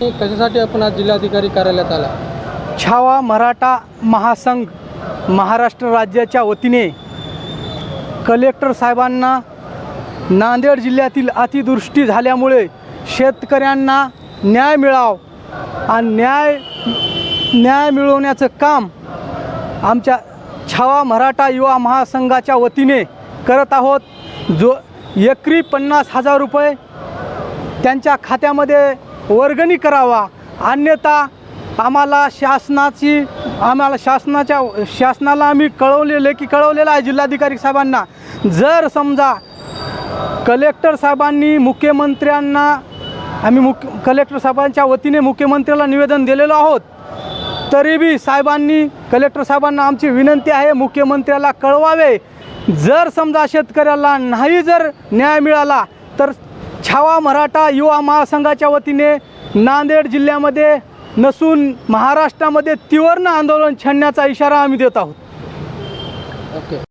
त्याच्यासाठी आपण आज जिल्हाधिकारी कार्यालयात आला? छावा मराठा महासंघ महाराष्ट्र राज्याच्या वतीने कलेक्टर साहेबांना नांदेड जिल्ह्यातील अतिदृष्टी झाल्यामुळे शेतकऱ्यांना न्याय मिळाव आणि न्याय न्याय मिळवण्याचं काम आमच्या छावा मराठा युवा महासंघाच्या वतीने करत आहोत. जो एकरी पन्नास हजार रुपये त्यांच्या खात्यामध्ये वर्गणी करावा. अन्यथा आम्हाला शासनाची आम्हाला शासनाच्या शासनाला आम्ही कळवलेले की कळवलेलं आहे जिल्हाधिकारी साहेबांना. जर समजा कलेक्टर साहेबांनी मुख्यमंत्र्यांना आम्ही मुख्य कलेक्टर साहेबांच्या वतीने मुख्यमंत्र्याला निवेदन दिलेलो आहोत तरी बी साहेबांनी कलेक्टर साहेबांना आमची विनंती आहे मुख्यमंत्र्याला कळवावे. जर समजा शेतकऱ्याला नाही जर न्याय मिळाला तर छावा मराठा युवा महासंघाच्या वतीने नांदेड जिल्ह्यामध्ये नसून महाराष्ट्रामध्ये तीव्र आंदोलन छेडण्याचा इशारा आम्ही देत आहोत. ओके